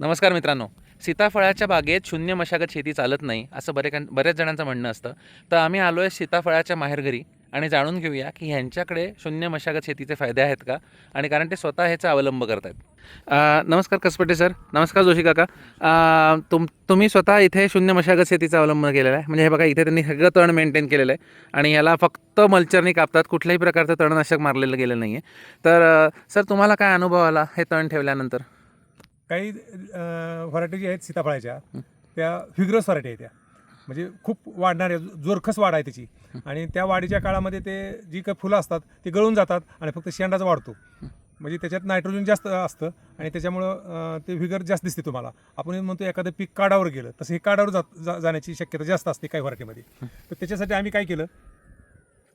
नमस्कार मित्रांनो. सीताफळाच्या बागेत शून्य मशागत शेती चालत नाही असं बरे बऱ्याच जणांचं म्हणणं असतं. तर आम्ही आलो आहे सीताफळाच्या माहेरघरी आणि जाणून घेऊया की ह्यांच्याकडे शून्य मशागत शेतीचे फायदे आहेत का आणि कारण ते स्वतः ह्याचा अवलंब करत आहेत नमस्कार कसपटे सर. नमस्कार जोशी काका. तुम तुम्ही स्वतः इथे शून्य मशागत शेतीचा अवलंब केलेला आहे. म्हणजे हे बघा इथे त्यांनी सगळं तण मेंटेन केलेलं आहे आणि याला फक्त मल्चरने कापतात. कुठल्याही प्रकारचं तणनाशक मारलेलं गेलं नाही आहे तर सर तुम्हाला काय अनुभव आला हे तण ठेवल्यानंतर? काही व्हरायटी जी आहेत सीताफळाच्या त्या व्हिग्रस व्हरायटी आहेत त्या. म्हणजे खूप वाढणाऱ्या जोरखस वाढ आहे त्याची. आणि त्या वाढीच्या काळामध्ये ते जी काही फुलं असतात ती गळून जातात आणि फक्त शेंडाच वाढतो. म्हणजे त्याच्यात नायट्रोजन जास्त असतं आणि त्याच्यामुळं ते व्हिगर जास्त दिसते तुम्हाला. आपण म्हणतो एखादं पीक काढावर गेलं तसं हे काढावर जात जा- जाण्याची शक्यता जास्त असते काही व्हरायटीमध्ये. तर त्याच्यासाठी आम्ही काय केलं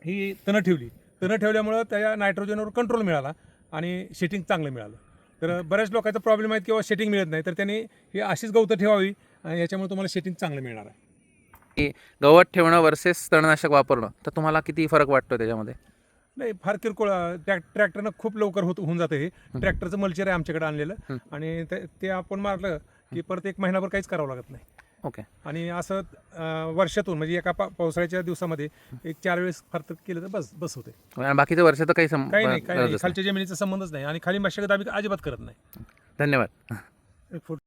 ही तणं ठेवली. तणं ठेवल्यामुळं त्या नायट्रोजनवर कंट्रोल मिळाला आणि शेटिंग चांगलं मिळालं. तर बऱ्याच लोकांचा प्रॉब्लेम आहे किंवा शेटिंग मिळत नाही. तर त्यांनी ही अशीच गवतं ठेवावी आणि याच्यामुळे तुम्हाला शेटिंग चांगलं मिळणार आहे. की गवत ठेवणं वर्सेस तणनाशक वापरणं तर तुम्हाला किती फरक वाटतो त्याच्यामध्ये? नाही फार किरकोळ ट्रॅक ट्रॅक्टरनं खूप लवकर होत होऊन जातं हे. ट्रॅक्टरचं मल्चर आहे आमच्याकडे आणलेलं आणि ते- ते आपण मारलं की परत एक महिनाभर काहीच करावं लागत नाही. ओके. आणि असं अं, वर्षातून म्हणजे एका पा पावसाळ्याच्या दिवसामध्ये एक चार वेळेस फार तर केलं तर बस बस होते. आणि बाकीचं वर्षाचं काही सम काही नाही काही नाही. खालच्या जमिनीचा संबंधच नाही आणि खाली मशागत आम्ही अजिबात करत नाही. धन्यवाद. एक फोटो